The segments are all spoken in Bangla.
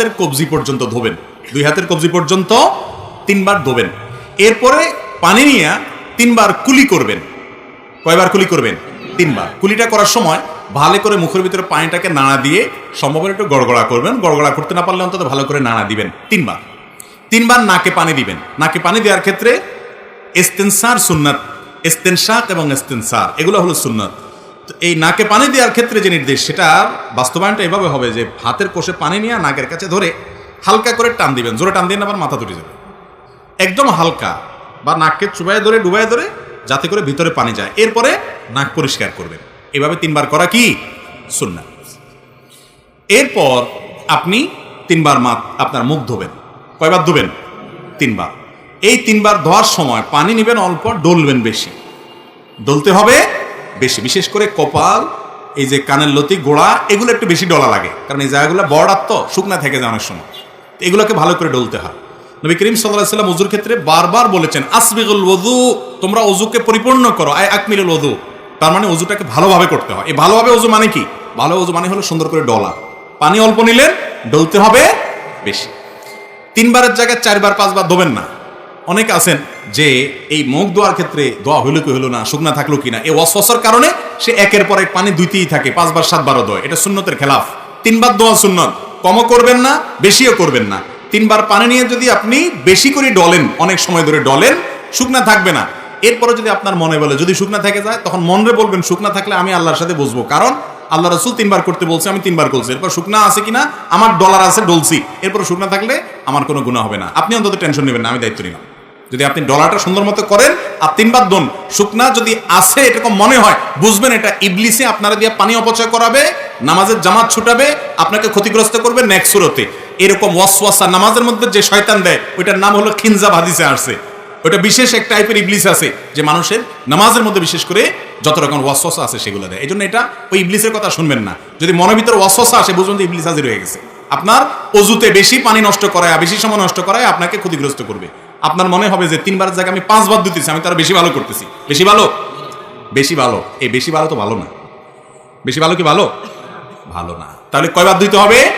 হাতের কবজি পর্যন্ত ধোবেন। দুই হাতের কবজি পর্যন্ত তিনবার ধোবেন। এরপরে পানি নিয়ে তিনবার কুলি করবেন। কয়বার কুলি করবেন? তিনবার। কুলিটা করার সময় ভালো করে মুখের ভিতরে পানিটাকে নাড়া দিয়ে সম্ভব একটু গড়গড়া করবেন। গড়গড়া করতে না পারলে অন্তত ভালো করে নাড়া দিবেন। তিনবার। তিনবার নাকে পানি দিবেন। নাকে পানি দেওয়ার ক্ষেত্রে এস্তেনসার সুন্নাত এস্তেনশাক এবং এস্তেনসার, এগুলো হলো সুন্নাত। তো এই নাকে পানি দেওয়ার ক্ষেত্রে যে নির্দেশ সেটার বাস্তবায়নটা এভাবে হবে যে হাতের কোষে পানি নিয়ে নাকের কাছে ধরে হালকা করে টান দিবেন। জোরে টান দিয়ে আবার মাথা তুলে যাবে। একদম হালকা বা নাককে চুবাই ধরে ডুবাই ধরে, যাতে করে ভিতরে পানি যায়। এরপরে নাক পরিষ্কার করবেন। এভাবে তিনবার করা কি? সুন্নাত এরপর আপনি তিনবার মাত আপনার মুখ ধোবেন। কয়বার ধোবেন? তিনবার। এই তিনবার ধোয়ার সময় পানি নেবেন অল্প, ডলবেন বেশি। ডলতে হবে বেশি। বিশেষ করে কপাল, এই যে কানের লতি, গোড়া, এগুলো একটু বেশি ডলা লাগে। কারণ এই জায়গাগুলো বড়ার তো, শুকনা থেকে যায় অনেক সময়। এগুলোকে ভালো করে ডলতে হয়। নবী করিম সাল্লাহ সাল্লাম অজুর ক্ষেত্রে বারবার বলেছেন, আসবিগুল ওদু তোমরা অজুকে পরিপূর্ণ করো আয় আকমিলুল ওদু তার মানে অজুটাকে ভালোভাবে করতে হয়। এই ভালোভাবে অজু মানে কি? ভালো অজু মানে হলো সুন্দর করে ডলা। পানি অল্প নিলেন, ডলতে হবে বেশি। তিনবারের জায়গায় চারবার, পাঁচবার ধোবেন না। অনেক আছেন যে এই মুখ দোয়ার ক্ষেত্রে দোয়া হইল কি হইল না, শুকনা থাকল কিনা, এই অস্বসর কারণে সে একের পর এক পানি দুইতেই থাকে, পাঁচবার সাতবারও দোয় এটা সুন্নতের খেলাফ। তিনবার দোয়া সুন্নত। কমও করবেন না, বেশিও করবেন না। তিনবার পানি নিয়ে যদি আপনি বেশি করে ডলেন, অনেক সময় ধরে ডলেন, শুকনা থাকবে না। এরপরে যদি আপনার মনে বলে, যদি শুকনা থেকে যায়, তখন মনরে বলবেন, শুকনা থাকলে আমি আল্লাহর সাথে বসবো। কারণ আল্লাহ রসুল তিনবার করতে বলছে, আমি তিনবার করছি। এরপর শুকনা আছে কিনা? আমার ডলার আছে ডলছি এরপর শুকনা থাকলে আমার কোনো গুণা হবে না। আপনি অন্তত টেনশন নেবেন না, আমি দায়িত্ব নিলাম। যদি আপনি ডলারটা সুন্দর মতো করেন, আর তিনবার দন, শুকনা যদি আছে এরকম মনে হয়, বুঝবেন এটা ইবলিসে আপনারা দিয়ে পানি অপচয় করাবে, নামাজের জামাত ছুটাবে, আপনাকে ক্ষতিগ্রস্ত করবে নেক্সট সুরতে। এরকম ওয়াসওয়াসা নামাজের মধ্যে যে শয়তান দেয়, ওইটার নাম হলো খিনজা ভাদিসে আসছে। ওইটা বিশেষ এক টাইপের ইবলিস আছে যে মানুষের নামাজের মধ্যে বিশেষ করে যত রকম ওয়াসওয়াসা আছে সেগুলো দেয়। এই জন্য এটা ওই ইবলিসের কথা শুনবেন না। যদি মনের ভিতরে ওয়াসওয়াসা আসে, বুঝবেন যে ইবলিস হাজির হয়ে গেছে। আপনার অজুতে বেশি পানি নষ্ট করায়, বেশি সময় নষ্ট করায় আপনাকে ক্ষতিগ্রস্ত করবে। আপনার মনে হবে যে তিনবার জায়গায় আমি পাঁচবার দিতেছি আমি তার বেশি ভালো করতেছি। বেশি ভালো? বেশি ভালো। এই বেশি ভালো তো ভালো না। বেশি ভালো কি ভালো? ভালো না। তাহলে কয়বার দিতে হবে?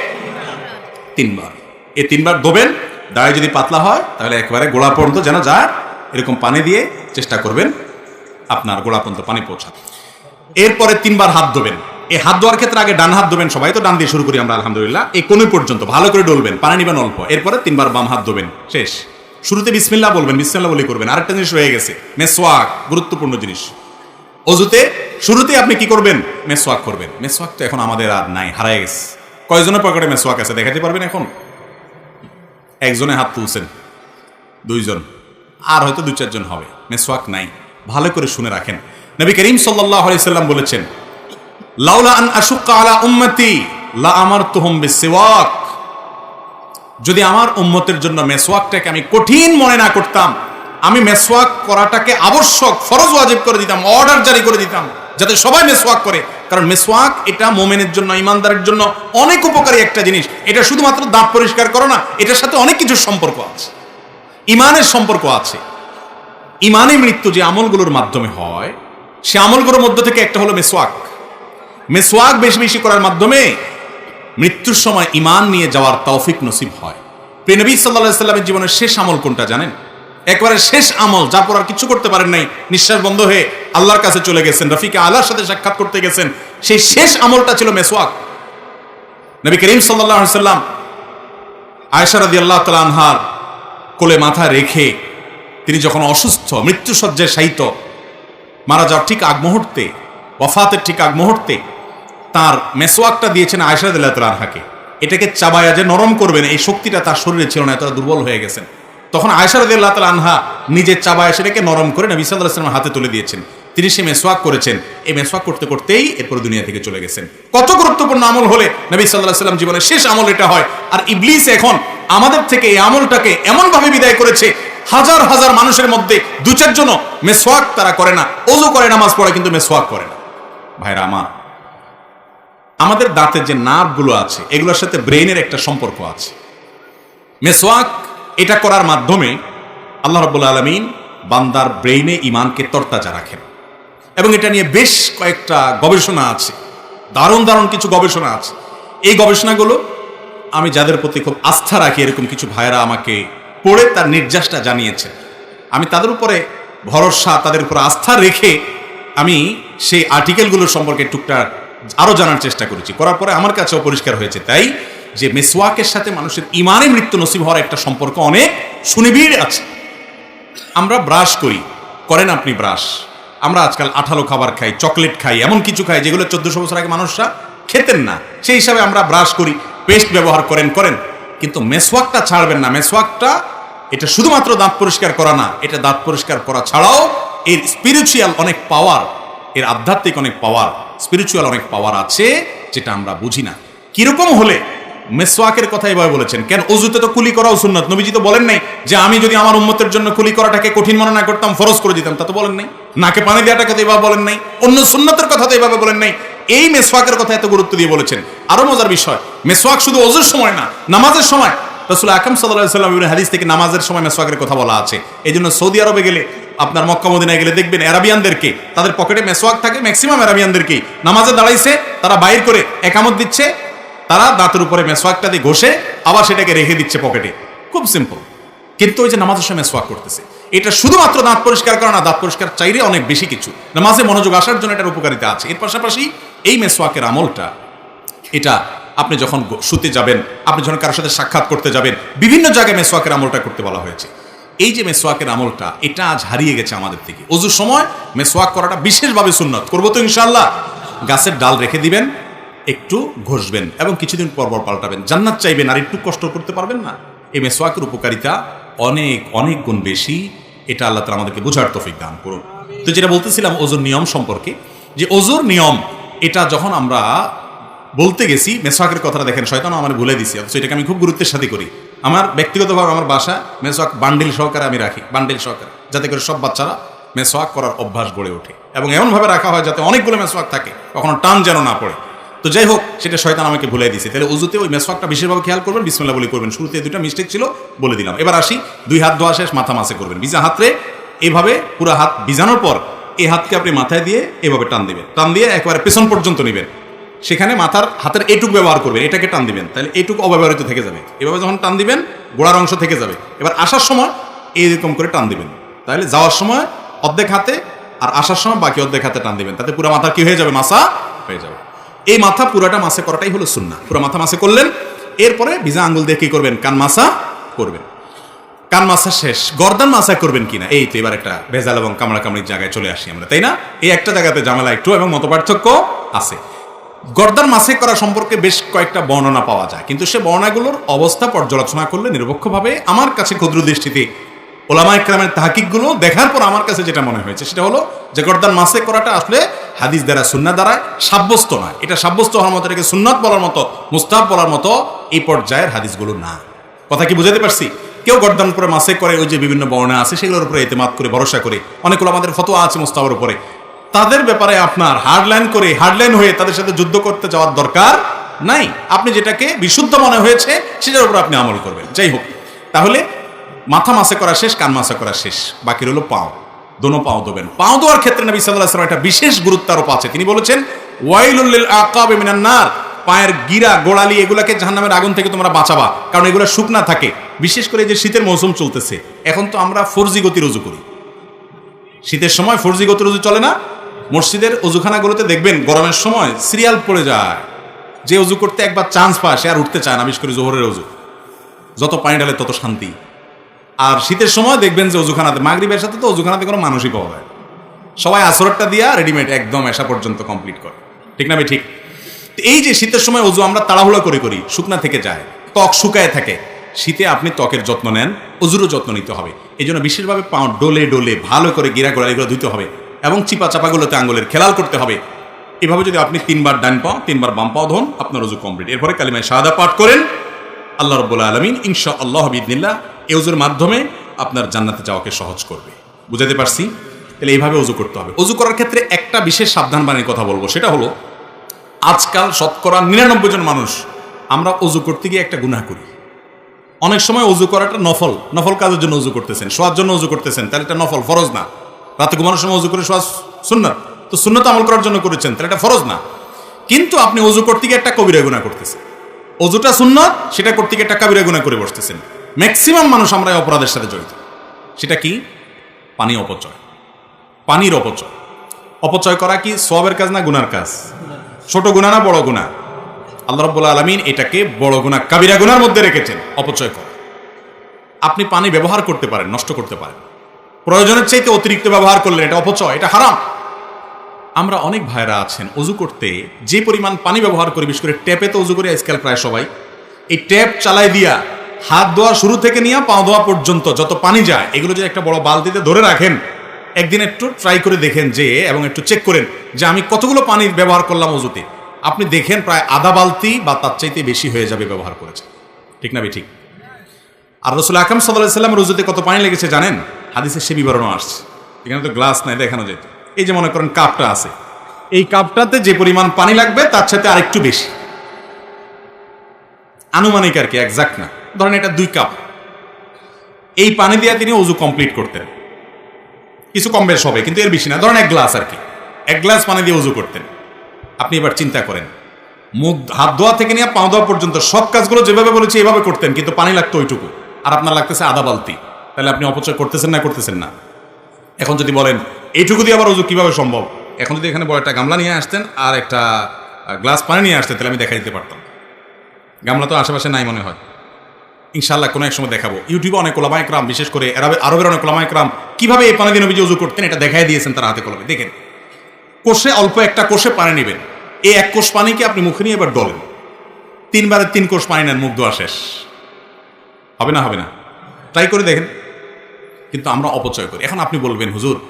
তিনবার। এই তিনবার ধোবেন দায় যদি পাতলা হয়, তাহলে একবারে গোড়া পর্যন্ত যেন যায় এরকম পানি দিয়ে চেষ্টা করবেন, আপনার গোড়া পর্যন্ত পানি পৌঁছাতে এরপরে তিনবার হাত ধোবেন। এই হাত ধোয়ার ক্ষেত্রে আগে ডান হাত ধোবেন সবাই, তো ডান দিয়ে শুরু করি আমরা, আলহামদুলিল্লাহ। এই কোন পর্যন্ত, ভালো করে ডলবেন, পানি নেবেন অল্প। এরপরে তিনবার বাম হাত ধোবেন, শেষ। শুরুতে বিসমিল্লাহ বলবেন, বিসমিল্লাহ বলে করবেন। আরেকটা জিনিস রয়ে গেছে, মেসওয়াক, গুরুত্বপূর্ণ জিনিস। অজুতে শুরুতে আপনি কি করবেন? মেসওয়াক করবেন। মেসওয়াক তো এখন আমাদের আর নাই, হারায় গেছে। কয়জনের পকেটে মেসওয়াক আছে, দেখাতে পারবেন এখন? একজনে হাত তুলছেন, দুইজন, আর হয়তো দু চারজন হবে, মেসওয়াক নাই। ভালো করে শুনে রাখেন। নবী করিম সাল্লাম বলেছেন উম্মতি, লা আমার যদি আমার উম্মতের জন্য মেসওয়াকটাকে আমি কঠিন মনে না করতাম আমি মেসওয়াক করাটাকে আবশ্যক, ফরজ ওয়াজিব করে দিতাম অর্ডার জারি করে দিতাম, যাতে সবাই মেসওয়াক করে। কারণ মেসওয়াক এটা মোমেনের জন্য, ইমানদারের জন্য অনেক উপকারী একটা জিনিস। এটা শুধুমাত্র দাঁত পরিষ্কার করো না, এটার সাথে অনেক কিছুর সম্পর্ক আছে। ইমানের সম্পর্ক আছে। ইমানে মৃত্যু যে আমলগুলোর মাধ্যমে হয়, সে আমলগুলোর মধ্যে থেকে একটা হলো মেসওয়াক। মেসওয়াক বেশি বেশি করার মাধ্যমে মৃত্যুর সময় ইমান নিয়ে যাওয়ার তৌফিক নসিব হয়। প্রিনবী সাল্লাহ সাল্লামের জীবনের শেষ আমল কোনটা জানেন? একবারে শেষ আমল যার পর আর কিছু করতে পারেন নাই, নিঃশ্বাস বন্ধ হয়ে আল্লাহর কাছে চলে গেছেন, রফিকে আল্লাহর সাথে সাক্ষাৎ করতে গেছেন। সেই শেষ আমলটা ছিল মেসওয়াক। নবী করিম সাল্লাহ সাল্লাম আয়সারাদি আল্লাহ তালা আনহার কোলে মাথা রেখে তিনি যখন অসুস্থ মৃত্যুসজ্জায় শায়িত, মারা যাওয়ার ঠিক আগ মুহূর্তে, ওয়াফাতের ঠিক আগ মুহূর্তে তার মেসোয়াকটা দিয়েছেন আয়সাদ আনহাকে। এটাকে চাবায়া যে নরম করবেন, এই শক্তিটা তার শরীরে ছিল না, এতটা দুর্বল হয়ে গেছেন। তখন আয়সারদ আল্লাহ আনহা নিজের চাবায় সেটাকে নরম করে নবী সাল্লাহ হাতে তুলে দিয়েছেন। তিনি সে মেসোয়াক করেছেন। এই মেসোয়াক করতে করতেই এরপর দুনিয়া থেকে চলে গেছেন। কত গুরুত্বপূর্ণ আমল হলে নবী সাল্লাহ সাল্লাম জীবনের শেষ আমল এটা হয়। আর ইবলিস এখন আমাদের থেকে এই আমলটাকে এমনভাবে বিদায় করেছে, হাজার হাজার মানুষের মধ্যে দু চারজন মেসোয়াক তারা করে না। ওজু করে, নামাজ পড়ে, কিন্তু মেসোয়াক করে না। ভাইরা আমার, আমাদের দাঁতের যে নার্ভগুলো আছে, এগুলোর সাথে ব্রেনের একটা সম্পর্ক আছে। মেসোয়াক এটা করার মাধ্যমে আল্লাহ রব্বুল আলমিন বান্দার ব্রেইনে ইমানকে তরতাজা রাখেন। এবং এটা নিয়ে বেশ কয়েকটা গবেষণা আছে। দারুণ দারুণ কিছু গবেষণা আছে। এই গবেষণাগুলো আমি যাদের প্রতি খুব আস্থা রাখি, এরকম কিছু ভাইয়েরা আমাকে পড়ে তার নির্যাসটা জানিয়েছে আমি তাদের উপরে ভরসা, তাদের উপর আস্থা রেখে আমি সেই আর্টিকেলগুলো সম্পর্কে টুকটাক আরও জানার চেষ্টা করেছি। করার পরে আমার কাছেও পরিষ্কার হয়েছে। তাই যে মেসওয়াকের সাথে মানুষের ইমানে মৃত্যু নসিব হওয়ার একটা সম্পর্ক অনেক সুনিবিড় আছে। আমরা ব্রাশ করি। করেন আপনি ব্রাশ। আমরা আজকাল আঠালো খাবার খাই, চকলেট খাই, এমন কিছু খাই যেগুলো চোদ্দশো বছর আগে মানুষরা খেতেন না। সেই হিসাবে আমরা ব্রাশ করি, পেস্ট ব্যবহার করেন করেন। কিন্তু মেসওয়াকটা ছাড়বেন না। মেসওয়াকটা, এটা শুধুমাত্র দাঁত পরিষ্কার করা না, এটা দাঁত পরিষ্কার করা ছাড়াও এর স্পিরিচুয়াল অনেক পাওয়ার এর আধ্যাত্মিক অনেক পাওয়ার স্পিরিচুয়াল অনেক পাওয়ার আছে যেটা আমরা বুঝি না। কীরকম হলে মেসওয়াকের কথা এভাবে বলেছেন। কেন? অজুতে তো কুলি করাও সুন্নত। নবীজি তো বলেন নাই যে আমি যদি আমার উম্মতের জন্য কুলি করাটাকে কঠিন মনে না করতাম, ফরজ করে দিতাম, তা তো বলেন নাই। নাকে পানি দেওয়াটাকে তো এভাবে বলেন নাই। অন্য সুন্নতের কথা তো এভাবে বলেন নাই। এই মেসওয়াকের কথা এত গুরুত্ব দিয়ে বলেছেন। আরও মজার বিষয়, মেসওয়াক শুধু অজুর সময় না, নামাজের সময়। রসুল আকাম সাল্লাম হাদিস থেকে নামাজের সময় মেসওয়াকের কথা বলা আছে। এই জন্য সৌদি আরবে গেলে, আপনার মক্কা, মদিনায় গেলে দেখবেন অ্যারাবিয়ানদেরকে তাদের পকেটে মেসওয়াক থাকে ম্যাক্সিমাম অ্যারাবিয়ানদেরকে নামাজে দাঁড়াইছে, তারা বাইর করে একামত দিচ্ছে তারা দাঁতের উপরে মেসওয়াকটা দিয়ে ঘষে আবার সেটাকে রেখে দিচ্ছে পকেটে। খুব সিম্পল কিন্তু ওই যে নামাজের সময় মেসওয়াক করতেছে, এটা শুধুমাত্র দাঁত পরিষ্কার করা না, দাঁত পরিষ্কার চাইলে অনেক বেশি কিছু। নামাজে মনোযোগ আসার জন্য এটার উপকারিতা আছে। এর পাশাপাশি এই মেসওয়াকের আমলটা, এটা আপনি যখন শুতে যাবেন, আপনি যখন কারোর সাথে সাক্ষাৎ করতে যাবেন, বিভিন্ন জায়গায় মেসওয়াকের আমলটা করতে বলা হয়েছে। এই যে মেসওয়াকের আমলটা, এটা আজ হারিয়ে গেছে আমাদের থেকে। অজুর সময় মেসওয়াক করাটা বিশেষভাবে সুন্নত। করব তো ইনশাল্লাহ গাছের ডাল রেখে দিবেন একটু ঘষবেন এবং কিছুদিন পর পর পাল্টাবেন। জান্নাত চাইবেন আর একটু কষ্ট করতে পারবেন না। এই মেসওয়াকের উপকারিতা অনেক অনেক গুণ বেশি। এটা আল্লাহ তালা আমাদেরকে বোঝার তফিক দান করুন। তো যেটা বলতেছিলাম ওজোর নিয়ম সম্পর্কে, যে ওজোর নিয়ম, এটা যখন আমরা বলতে গেছি, মেসওয়াকের কথাটা দেখেন শয়তান আমার ভুলে দিছি, অথচ এটাকে আমি খুব গুরুত্বের সাথে করি। আমার ব্যক্তিগতভাবে আমার বাসা, মেসওয়াক বান্ডিল সহকারে আমি রাখি, বান্ডিল সহকারে। যাতে করে সব বাচ্চারা মেসওয়াক করার অভ্যাস গড়ে ওঠে। এবং এমনভাবে রাখা হয় যাতে অনেকগুলো মেসওয়াক থাকে, কখনো টান যেন না পড়ে। তো যাই হোক, সেটা শয়তান আমাকে ভুলে দিয়েছে। তাহলে উজুতে ওই মেসওয়াকটা বিশেষভাবে খেয়াল করবেন, বিসমিল্লাহ বলে করবেন। শুরুতে দুটো মিস্টেক ছিল, বলে দিলাম। এবার আসি, দুই হাত ধোয়া শেষ, মাথা মাসে করবেন। ভিজা হাতরে এভাবে পুরো হাত ভিজানোর পর এই হাতকে আপনি মাথায় দিয়ে এভাবে টান দিবেন। টান দিয়ে একবারে পেছন পর্যন্ত নেবেন। সেখানে মাথার হাতের এটুক ব্যবহার করবেন, এটাকে টান দিবেন। তাহলে এটুক অব্যবহৃত থেকে যাবে। এভাবে যখন টান দিবেন, গোড়ার অংশ থেকে যাবে। এবার আসার সময় এইরকম করে টান দিবেন। তাহলে যাওয়ার সময় অর্ধেক হাতে আর আসার সময় বাকি অর্ধেক হাতে টান দিবেন। তাতে পুরো মাথা কি হয়ে যাবে? মাসা এই মাথা পুরাটা মাসে করাটাই হলো সুন্না পুরো মাথা মাসে করলেন, এরপরে ভিজা আঙ্গুল দিয়ে কি করবেন? কান মাসা করবেন। কান মাসা শেষ। গর্দান মাসা করবেন কিনা? এই তো এবার একটা ভেজাল এবং কামড়া কামড়ির জায়গায় চলে আসি আমরা, তাই না? এই একটা জায়গাতে জামেলা একটু এবং মত পার্থক্য আছে। গর্দান মাসে করা সম্পর্কে বেশ কয়েকটা বর্ণনা পাওয়া যায়, কিন্তু সে বর্ণনাগুলোর অবস্থা পর্যালোচনা করলে নিরপেক্ষভাবে আমার কাছে ক্ষুদ্র দৃষ্টিতে ওলামা ইকরামের তাহাকিকগুলো দেখার পর আমার কাছে যেটা মনে হয়েছে, সেটা হলো যে গর্দান মাসে করাটা আসলে হাদিস দ্বারা সুন্না দ্বারা সাব্যস্ত নয়। এটা সাব্যস্ত হওয়ার মতো, এটাকে সুন্নাত বলার মতো মুস্তাব বলার মতো এই পর্যায়ের হাদিসগুলো না। কথা কি বুঝাতে পারছি? কেউ গর্দান করে, মাসে করে, ওই যে বিভিন্ন বর্ণা আছে, সেগুলোর উপরে এতেমাত করে, ভরসা করে, অনেকগুলো আমাদের ফতোয়া আছে মুস্তাবের উপরে। তাদের ব্যাপারে আপনার হার্ডলাইন করে হার্ডলাইন হয়ে তাদের সাথে যুদ্ধ করতে যাওয়ার দরকার নাই। আপনি যেটাকে বিশুদ্ধ মনে হয়েছে, সেটার উপর আপনি আমল করবেন। যাই হোক, তাহলে মাথা মাসে করা শেষ, কান মাসে করা শেষ বাকি রইল পাও। দোনো পাও দেবেন। পাও দেওয়ার ক্ষেত্রে নবী সাল্লাহ একটা বিশেষ গুরুত্ব আরোপ আছে তিনি বলেছেন ওয়াইলুল্লিল আকাবে মিনান্নার পায়ের গিরা, গোড়ালি এগুলাকে জাহান্নামের আগুন থেকে তোমরা বাঁচাবা, কারণ এগুলো শুকনা থাকে। বিশেষ করে যে শীতের মৌসুম চলতেছে, এখন তো আমরা ফোরজি গতি রুজু করি। শীতের সময় ফোরজি গতি রুজু চলে না। মসজিদের অজুখানাগুলোতে দেখবেন, গরমের সময় সিরিয়াল পড়ে যায়। যে অজু করতে একবার চান্স পায়, সে আর উঠতে চায় না, বিশেষ করে জোহরের অজু। যত পানি ঢালে তত শান্তি। আর শীতের সময় দেখবেন যে অজুখানাতে, মাগরিবের সাথে তো অজুখানাতে কোনো মানুষই পাওয়া যায় সবাই আসরটা দিয়া রেডিমেড একদম এসা পর্যন্ত কমপ্লিট করে। ঠিক না ভাই? ঠিক। এই যে শীতের সময় অজু আমরা তাড়াহুড়া করে করি, শুকনা থেকে যায়, ত্বক শুকায় থাকে, শীতে আপনি ত্বকের যত্ন নেন, অজুরও যত্ন নিতে হবে। এই জন্য বিশেষভাবে পাও ডোলে ডোলে ভালো করে গিরা গোড়া এগুলো ধুতে হবে এবং চিপা চাপাগুলোতে আঙ্গুলের খেলাল করতে হবে। এভাবে যদি আপনি তিনবার ডান পাও, তিনবার বাম পাও ধন, আপনার অজু কমপ্লিট এরপরে কালিমায় সাদা পাঠ করেন। আল্লাহ রব্বুল্লা আলমিন ইনশা আল্লাহ বিদিনিল্লা এই অজুর মাধ্যমে আপনার জান্নাতে যাওয়াকে সহজ করবে। বুঝাতে পারছি? তাহলে এইভাবে অজু করতে হবে। অজু করার ক্ষেত্রে একটা বিশেষ সাবধান বাণীর কথা বলব, সেটা হলো, আজকাল শতকরা নিরানব্বই জন মানুষ আমরা অজু করতে গিয়ে একটা গুনাহ করি। অনেক সময় অজু করাটা নফল নফল কাজের জন্য অজু করতেছেন শোয়ার জন্য অজু করতেছেন, তাহলে এটা নফল, ফরজ না। রাতে ঘুমানোর সময় অজু করে শোয়া সুন্নত, তো সুন্নত আমল করার জন্য করেছেন, তাহলে এটা ফরজ না। কিন্তু আপনি অজু করতে গিয়ে একটা কবিরা গুণা করতেছেন। অজুটা সুন্নত, সেটা করতে গিয়ে একটা কাবিরা গুণা করে বসতেছেন। ম্যাক্সিমাম মানুষ আমরা অপরাধের সাথে জড়িত। সেটা কি? পানি অপচয়। পানির অপচয়। অপচয় করা কি? সবের কাজ না গুনার কাজ? ছোট গুণা না বড় গুণা? আল্লাহ রব্বুল আলমিন এটাকে বড় গুণা, কাবিরা গুনার মধ্যে রেখেছেন, অপচয় করা। আপনি পানি ব্যবহার করতে পারেন, নষ্ট করতে পারেন। প্রয়োজনের চাইতে অতিরিক্ত ব্যবহার করলেন, এটা অপচয়, এটা হারাম। আমরা অনেক ভাইরা আছেন অজু করতে যে পরিমাণ পানি ব্যবহার করি, বিশেষ করে ট্যাপে তো অজু করি আজকাল প্রায় সবাই, এই ট্যাপ চালাই দিয়া হাত ধোয়া শুরু থেকে নিয়ে পা ধোয়া পর্যন্ত যত পানি যায়, এগুলো যদি একটা বড় বালতিতে ধরে রাখেন, একদিন একটু ট্রাই করে দেখেন যে, এবং একটু চেক করেন যে আমি কতগুলো পানি ব্যবহার করলাম অজুতে। আপনি দেখেন প্রায় আধা বালতি বা তার চাইতে বেশি হয়ে যাবে ব্যবহার করেছে। ঠিক না ঠিক আর রসুল আকরম সাল্লাহ রুজুতে কত পানি লেগেছে জানেন? হাদিসে সে বিবরণও আসছে। এখানে তো গ্লাস নাই, দেখানো যেত এই যে মনে করেন কাপটা আছে। এই কাপটাতে যে পরিমাণ পানি লাগবে, তার সাথে আরেকটু বেশি। আনুমানিক আর কি একজাক্ট না। ধরেন এটা দুই কাপ। এই পানি দিয়ে তিনি অজু কমপ্লিট করতেন। কিছু কম বেশ হবে, কিন্তু এর বেশি না। ধরেন এক গ্লাস আর কি। এক গ্লাস পানি দিয়ে অজু করতেন। আপনি এবার চিন্তা করেন, মুখ, হাত ধোয়া থেকে নিয়ে পা ধোয়া পর্যন্ত সব কাজগুলো যেভাবে বলেছি এভাবে করতেন, কিন্তু পানি লাগতো ওইটুকু। আর আপনার লাগতেছে আধা বালতি। তাহলে আপনি অপচয় করতেছেন না করতেছেন না। এখন যদি বলেন, এইটুকু দিয়ে আবার অজু কীভাবে সম্ভব? এখন যদি এখানে বড় একটা গামলা নিয়ে আসতেন আর একটা গ্লাস পানি নিয়ে আসতেন, তাহলে আমি দেখা দিতে পারতাম। গামলা তো আশেপাশে নাই মনে হয়। ইনশাল্লাহ কোনো এক সময় দেখাবো। ইউটিউবে অনেক ওলামায় ক্রাম, বিশেষ করে আরবে আরবের অনেক ওলামায় ক্রাম, কীভাবে এই পানি নবীজি উজু করতেন এটা দেখাই দিয়েছেন তার হাতে কলমে। দেখেন, কোষে অল্প একটা কোষে পানি নেবেন। এই এক কোষ পানিকে আপনি মুখে নিয়ে এবার ডলেন। তিনবারের তিন কোষ পানি নেন, মুখ ধোয়া শেষ। হবে না হবে না। ট্রাই করে দেখেন। কিন্তু আমরা অপচয় করি। এখন আপনি বলবেন, হুজুর,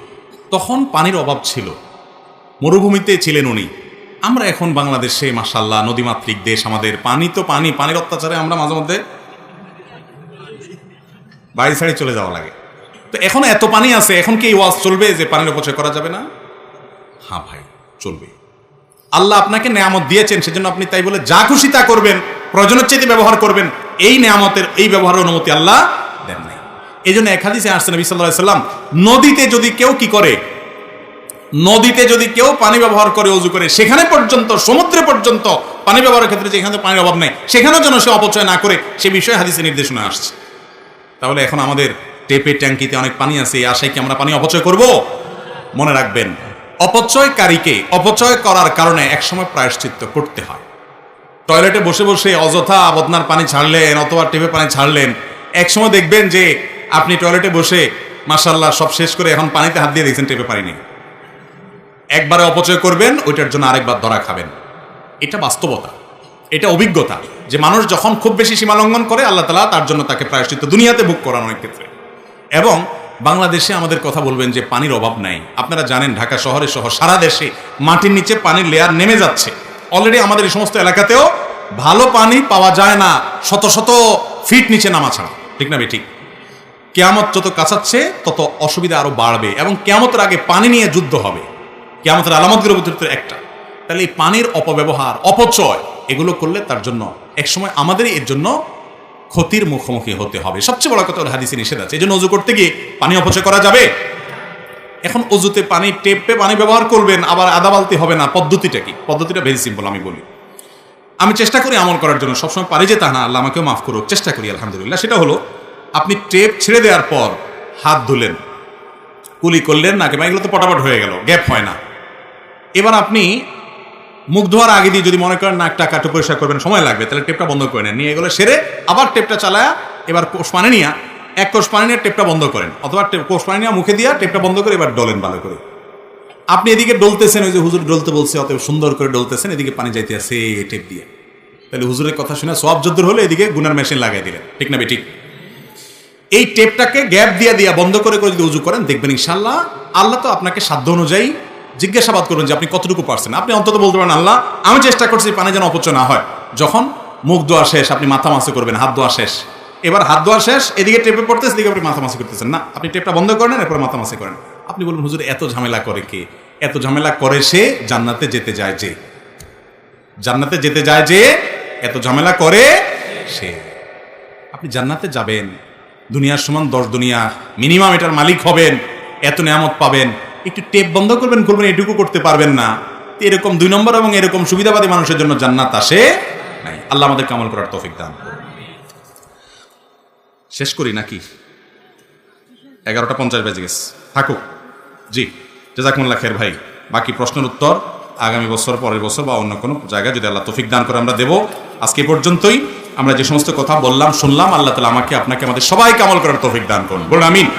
তখন পানির অভাব ছিল। মরুভূমিতে ছিলেন উনি। আমরা এখন বাংলাদেশে মাসাল্লাহ নদীমাতৃক দেশ, আমাদের পানি তো পানি, পানির অত্যাচারে আমরা মাঝে মধ্যে বাড়ি ছাড়ি চলে যাওয়া লাগে। তো এখন এত পানি আছে, এখন কি এই ওয়াজ চলবে যে পানির অপচয় করা যাবে না? হ্যাঁ ভাই, চলবে। আল্লাহ আপনাকে নেয়ামত দিয়েছেন, সেজন্য আপনি তাই বলে যা খুশি তা করবেন, প্রয়োজনের চাইতে ব্যবহার করবেন, এই নেয়ামতের, এই ব্যবহারের অনুমতি আল্লাহ দেন নাই। এই জন্য এক হাদিসে আসছেন নবী সাল্লাহ সাল্লাম, নদীতে যদি কেউ কি করে, নদীতে যদি কেউ পানি ব্যবহার করে, অজু করে, সেখানে পর্যন্ত, সমুদ্রে পর্যন্ত পানি ব্যবহারের ক্ষেত্রে যেখানে পানির অভাব নেই, সেখানেও যেন সে অপচয় না করে, সে বিষয়ে হাদিসে নির্দেশনা আসছে। তাহলে এখন আমাদের টেপে ট্যাঙ্কিতে অনেক পানি আছে, এই আশায় কি আমরা পানি অপচয় করব? মনে রাখবেন, অপচয়কারীকে অপচয় করার কারণে একসময় প্রায়শ্চিত্ত করতে হয়। টয়লেটে বসে বসে অযথা বদনার পানি ছাড়লেন অথবা টেপে পানি ছাড়লেন, একসময় দেখবেন যে আপনি টয়লেটে বসে মাসাল্লাহ সব শেষ করে এখন পানিতে হাত দিয়ে দেখছেন টেপে পানি নেই। একবারে অপচয় করবেন, ওইটার জন্য আরেকবার ধরা খাবেন। এটা বাস্তবতা, এটা অভিজ্ঞতা। যে মানুষ যখন খুব বেশি সীমা লঙ্ঘন করে, আল্লাহ তালা তার জন্য তাকে প্রায়শ্চিত্ত দুনিয়াতে বুক করান অনেক ক্ষেত্রে। এবং বাংলাদেশে আমাদের কথা বলবেন যে পানির অভাব নাই। আপনারা জানেন, ঢাকা শহরে সহ সারা দেশে মাটির নিচে পানির লেয়ার নেমে যাচ্ছে। অলরেডি আমাদের এই সমস্ত এলাকাতেও ভালো পানি পাওয়া যায় না, শত শত ফিট নিচে নামা ছাড়া। ঠিক না ঠিক। কেয়ামত যত কাছাচ্ছে, তত অসুবিধা আরও বাড়বে এবং কেয়ামতের আগে পানি নিয়ে যুদ্ধ হবে। কেয়ামতের আলামতগুলোর ভিতরে একটা। তাহলে এই পানির অপব্যবহার, অপচয় এগুলো করলে তার জন্য একসময় আমাদেরই এর জন্য ক্ষতির মুখোমুখি হতে হবে। সবচেয়ে বড় কথা হাদিসে নিষেধ আছে। এই জন্য অজু করতে গিয়ে পানি অপচয় করা যাবে? এখন অজুতে পানি টেপে পানি ব্যবহার করবেন, আবার আদা বালতি হবে না। পদ্ধতিটা কি? পদ্ধতিটা ভেরি সিম্পল আমি বলি। আমি চেষ্টা করি আমল করার জন্য, সবসময় পারি যে তা না, আল্লাহ আমাকেও মাফ করুক, চেষ্টা করি, আলহামদুলিল্লাহ। সেটা হলো, আপনি টেপ ছেড়ে দেওয়ার পর হাত ধুলেন, কুলি করলেন না কিংবা এগুলো তো পটাপট হয়ে গেল, গ্যাপ হয় না। এবার আপনি মুখ ধোয়ার আগে দিয়ে যদি মনে করেন নাকটা কাটু পরিষ্কার করবেন, সময় লাগবে, তাহলে টেপটা বন্ধ করে নেন। নিয়ে এগুলো সেরে আবার টেপটা চালায়া এবার কোষ পানি নিয়ে, এক কোষ পানি নিয়ে টেপটা বন্ধ করেন। অথবা কোষ পানি নিয়ে মুখে দিয়ে টেপটা বন্ধ করে এবার ডলেন ভালো করে। আপনি এদিকে ডলতেছেন, ওই যে হুজুর ডলতে বলছে, অতএব সুন্দর করে ডলতেছেন, এদিকে পানি যাইতে আছে টেপ দিয়ে। তাহলে হুজুরের কথা শুনে সব যদ্দুর হলে, এদিকে গুনার মেশিন লাগাই দিলেন। ঠিক না ঠিক? এই টেপটাকে গ্যাপ দিয়ে দিয়া বন্ধ করে করে যদি উজু করেন, দেখবেন ইনশাল্লাহ আল্লাহ তো আপনাকে সাধ্য অনুযায়ী জিজ্ঞাসাবাদ করুন যে আপনি কতটুকু পারছেন। আপনি অন্তত বলতে পারেন, আল্লাহ, আমি চেষ্টা করছি পানি যেন অপচয় না হয়। যখন মুখ ধোয়া শেষ, আপনি মাথা মাসে করবেন, হাত ধোয়া শেষ। এবার হাত ধোয়া শেষ, এদিকে টেপে পড়তেছে, এদিকে আপনি মাথা মাসে করতেছেন। না, আপনি টেপটা বন্ধ করেন, এরপর মাথা মাসে করেন। আপনি বলবেন হুজুর, এত ঝামেলা করে কে? এত ঝামেলা করে সে জান্নাতে যেতে যায় যে। জান্নাতে যেতে যায় যে, এত ঝামেলা করে সে। আপনি জান্নাতে যাবেন, দুনিয়ার সমান দশ দুনিয়া, মিনিমাম এটার মালিক হবেন, এত নিয়ামত পাবেন। একটু টেপ বন্ধ করবেন করবেন এটুকু করতে পারবেন না। এরকম দুই নম্বর এবং এরকম সুবিধাবাদী মানুষের জন্য জান্নাত আসে নাই। আল্লাহ আমাদের কামল করার তৌফিক দান। শেষ করি নাকি? এগারোটা পঞ্চাশ বেজে গেছে। থাকুক। জি, জাজাকুমুল্লাহ খের ভাই, বাকি প্রশ্নের উত্তর আগামী বছর, পরের বছর বা অন্য কোনো জায়গায় যদি আল্লাহ তৌফিক দান করে আমরা দেব। আজকে পর্যন্তই। আমরা যে সমস্ত কথা বললাম, শুনলাম, আল্লাহ তালা আমাকে, আপনাকে, আমাদের সবাইকে আমল করার তৌফিক দান করুন। বলুন, আমিন।